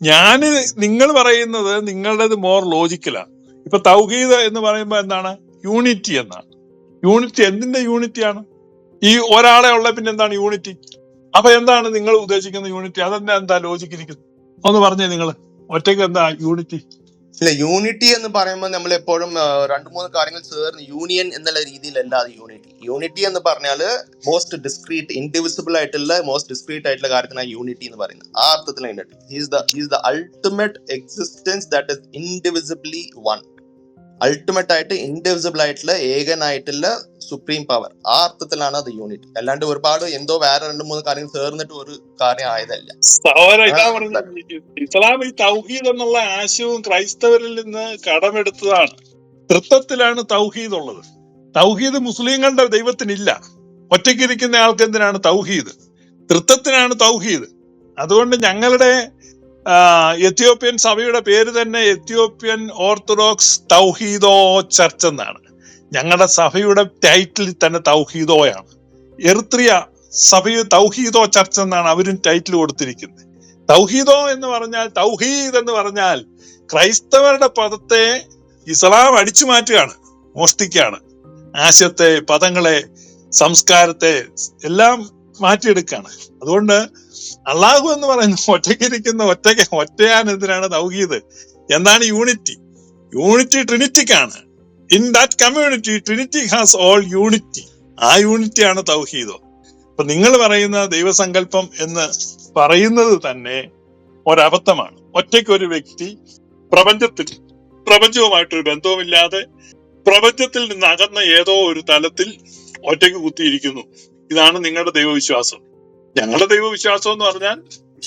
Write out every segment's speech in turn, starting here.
ഞാൻ നിങ്ങൾ പറയുന്നത് നിങ്ങളുടേത് മോർ ലോജിക്കലാണ് ഇപ്പൊ തൗഹീദ് എന്ന് പറയുമ്പോൾ എന്താണ്? യൂണിറ്റി എന്നാണ്. യൂണിറ്റി എന്തിന്റെ യൂണിറ്റി ആണ്? ഈ ഒരാളെ ഉള്ള പിന്നെ എന്താണ് യൂണിറ്റി അപ്പൊ എന്താണ് നിങ്ങൾ ഉദ്ദേശിക്കുന്ന യൂണിറ്റി അതെന്താ എന്താ ലോജിക്ക് ഒന്ന് പറഞ്ഞേ നിങ്ങൾ ഒറ്റയ്ക്ക് എന്താ യൂണിറ്റി ഇല്ല യൂണിറ്റി എന്ന് പറയുമ്പോൾ നമ്മൾ എപ്പോഴും രണ്ട് മൂന്ന് കാര്യങ്ങൾ ചേർന്ന് യൂണിയൻ എന്നുള്ള രീതിയിലല്ല അത് യൂണിറ്റി യൂണിറ്റി എന്ന് പറഞ്ഞാൽ മോസ്റ്റ് ഡിസ്ക്രീറ്റ് ഇൻഡിവിസിബിൾ ആയിട്ടുള്ള മോസ്റ്റ് ഡിസ്ക്രീറ്റ് ആയിട്ടുള്ള കാര്യത്തിനാണ് യൂണിറ്റി എന്ന് പറയുന്നത്. ആ അർത്ഥത്തിലാണ് unity he's the he's the ultimate existence that is indivisibly one ultimate ആയിട്ട് ഇൻഡിവിസിബിൾ ആയിട്ടുള്ള ഏകനായിട്ടുള്ള സുപ്രീം പവർ ആ അർത്ഥത്തിലാണ് അത് യൂണിറ്റ് അല്ലാണ്ട് ഒരുപാട് എന്തോ വേറെ രണ്ട് മൂന്ന് കാര്യങ്ങൾ ചേർന്നിട്ട് ഒരു കാര്യം ആയതല്ല. ഇസ്ലാം ഈ തൗഹീദ് എന്നുള്ള ആശയവും ക്രൈസ്തവരിൽ നിന്ന് കടമെടുത്തതാണ്. തൃത്വത്തിലാണ് തൗഹീദ് ഉള്ളത്. തൗഹീദ് മുസ്ലിങ്ങളുടെ ദൈവത്തിനില്ല. ഒറ്റയ്ക്കിരിക്കുന്ന ആൾക്ക് എന്തിനാണ് തൗഹീദ്? തൃത്വത്തിനാണ് തൗഹീദ്. അതുകൊണ്ട് ഞങ്ങളുടെ എത്യോപ്യൻ സഭയുടെ പേര് തന്നെ എത്യോപ്യൻ ഓർത്തഡോക്സ് തൗഹീദോ ചർച്ച് എന്നാണ്. ഞങ്ങളുടെ സഭയുടെ ടൈറ്റിൽ തന്നെ തൗഹീദോയാണ്. എറിത്രിയ സഭയിൽ തൗഹീദോ ചർച്ച് എന്നാണ് അവരും ടൈറ്റിൽ കൊടുത്തിരിക്കുന്നത്. തൗഹീദോ എന്ന് പറഞ്ഞാൽ തൗഹീദ് എന്ന് പറഞ്ഞാൽ ക്രൈസ്തവരുടെ പദത്തെ ഇസ്ലാം അടിച്ചു മാറ്റുകയാണ് മോഷ്ടിക്കുകയാണ്. ആശയത്തെ പദങ്ങളെ സംസ്കാരത്തെ എല്ലാം മാറ്റിയെടുക്കുകയാണ് അതുകൊണ്ട് അള്ളാഹു എന്ന് പറയുന്ന ഒറ്റയ്ക്കിരിക്കുന്ന ഒറ്റയ്ക്ക് ഒറ്റയാൻ എന്തിനാണ് തൗഹീദ്. എന്താണ് unity? Unity ട്രിനിറ്റിക്കാണ്. In that community trinity has all unity. ആ യൂണിറ്റി ആണ് തൗഹീദോ. അപ്പൊ നിങ്ങൾ പറയുന്ന ദൈവസങ്കല്പം എന്ന് പറയുന്നത് തന്നെ ഒരബദ്ധമാണ്. ഒറ്റയ്ക്ക് ഒരു വ്യക്തി പ്രപഞ്ചത്തിൽ പ്രപഞ്ചവുമായിട്ടൊരു ബന്ധവുമില്ലാതെ പ്രപഞ്ചത്തിൽ നിന്ന് അകന്ന ഏതോ ഒരു തലത്തിൽ ഒറ്റയ്ക്ക് കുത്തിയിരിക്കുന്നു. ഇതാണ് നിങ്ങളുടെ ദൈവവിശ്വാസം. ഞങ്ങളുടെ ദൈവവിശ്വാസം എന്ന് പറഞ്ഞാൽ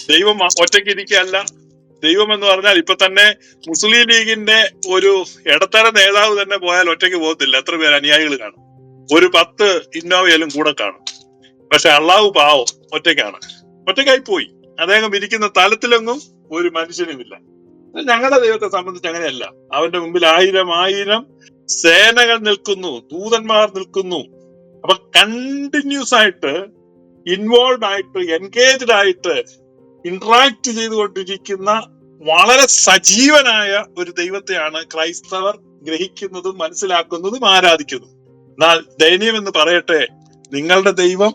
ദൈവം ഒറ്റയ്ക്ക് ഇരിക്കുകയല്ല. ദൈവം എന്ന് പറഞ്ഞാൽ ഇപ്പൊ തന്നെ മുസ്ലിം ലീഗിന്റെ ഒരു ഇടത്തര നേതാവ് തന്നെ പോയാൽ ഒറ്റയ്ക്ക് പോകത്തില്ല. എത്ര പേര് അനുയായികൾ കാണും. ഒരു പത്ത് ഇന്നോവയിലും കൂടെ കാണും. പക്ഷെ അള്ളാഹു പാവം ഒറ്റയ്ക്കാണ്. ഒറ്റയ്ക്കായി പോയി. അദ്ദേഹം ഇരിക്കുന്ന തലത്തിലൊന്നും ഒരു മനുഷ്യനുമില്ല. ഞങ്ങളുടെ ദൈവത്തെ സംബന്ധിച്ച് അങ്ങനെയല്ല. അവന്റെ മുമ്പിൽ ആയിരം ആയിരം സേനകൾ നിൽക്കുന്നു. ദൂതന്മാർ നിൽക്കുന്നു. അപ്പൊ കണ്ടിന്യൂസ് ആയിട്ട് ഇൻവോൾവ് ആയിട്ട് എൻഗേജ്ഡ് ആയിട്ട് ഇന്ററാക്ട് ചെയ്തുകൊണ്ടിരിക്കുന്ന വളരെ സജീവനായ ഒരു ദൈവത്തെയാണ് ക്രൈസ്തവർ ഗ്രഹിക്കുന്നതും മനസ്സിലാക്കുന്നതും ആരാധിക്കുന്നതും. എന്നാൽ ദയനീയം എന്ന് പറയട്ടെ നിങ്ങളുടെ ദൈവം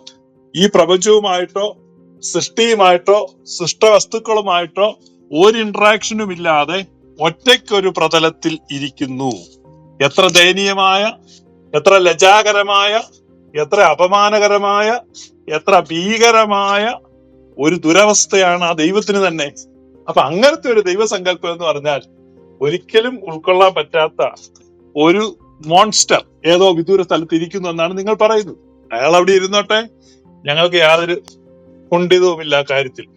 ഈ പ്രപഞ്ചവുമായിട്ടോ സൃഷ്ടിയുമായിട്ടോ സൃഷ്ടവസ്തുക്കളുമായിട്ടോ ഒരു ഇന്ററാക്ഷനും ഇല്ലാതെ ഒറ്റയ്ക്കൊരു പ്രതലത്തിൽ ഇരിക്കുന്നു. എത്ര ദയനീയമായ എത്ര ലജാകരമായ എത്ര അപമാനകരമായ എത്ര ഭീകരമായ ഒരു ദുരവസ്ഥയാണ് ആ ദൈവത്തിന് തന്നെ. അപ്പൊ അങ്ങനത്തെ ഒരു ദൈവസങ്കല്പം എന്ന് പറഞ്ഞാൽ ഒരിക്കലും ഉൾക്കൊള്ളാൻ പറ്റാത്ത ഒരു മോൺസ്റ്റർ ഏതോ വിദൂര സ്ഥലത്ത് ഇരിക്കുന്നു എന്നാണ് നിങ്ങൾ പറയുന്നത്. അയാൾ അവിടെ ഇരുന്നോട്ടെ. ഞങ്ങൾക്ക് യാതൊരു കുണ്ഠിതവുമില്ല ആ കാര്യത്തിൽ.